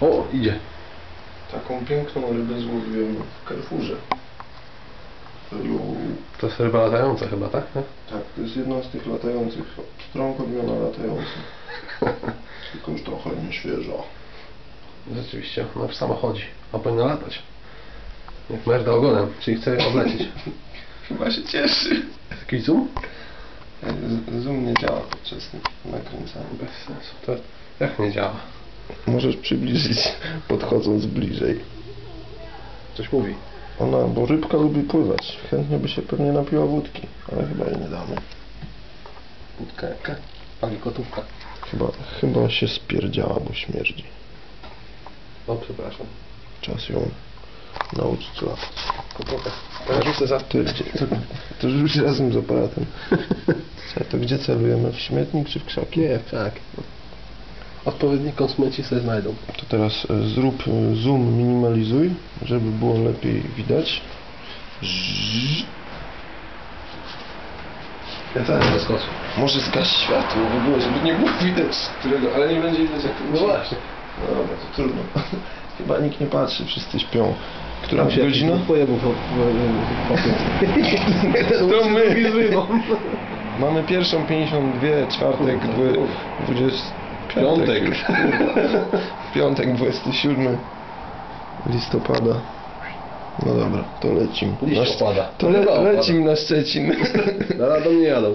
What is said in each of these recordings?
O, idzie. Taką piękną rybę złowiłem w Carrefourze. To jest ryba latająca chyba, tak? Nie? Tak, to jest jedna z tych latających. Strąg odmiana latająca. Tylko już trochę nieświeża. Rzeczywiście, ona sama chodzi, a powinna latać. Jak merda ogonem, czyli chce odlecieć. Chyba się cieszy. Taki zoom? Z- Zoom nie działa podczas nakręcania. Bez sensu. To jak nie działa? Możesz przybliżyć, podchodząc bliżej. Coś mówi. Ona, bo rybka lubi pływać. Chętnie by się pewnie napiła wódki, ale chyba jej nie damy. Budka jaka? Pani kotówka. Chyba, chyba się spierdziała, bo śmierdzi. O, przepraszam. Czas ją nauczyć latać. Kotówka. Ja rzucę za... Ty, to, to rzuć razem z aparatem. Co, to gdzie celujemy? W śmietnik czy w krzaki? Nie, tak. Odpowiedni konsumenci sobie znajdą. To teraz e, zrób e, zoom, minimalizuj, żeby było lepiej widać. Ja też zaskoczę. Może zgaś światło w ogóle, żeby nie było widać którego, ale nie będzie widać jak to No właśnie. No dobra, to trudno. Chyba nikt nie patrzy, wszyscy śpią. Która Tam się godzina? Pojebów To my. Mamy pierwszą 52, czwartek, dwu- 20... Piątek. już, kurwa. Piątek, 27 listopada. No dobra, to lecim. Listopada. Na, to le, Chyba opada. lecim na Szczecin. Na radą nie jadą.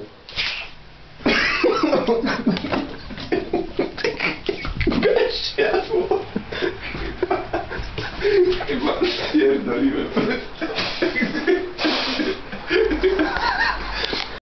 Gaś światło. Chyba pierdoliłem.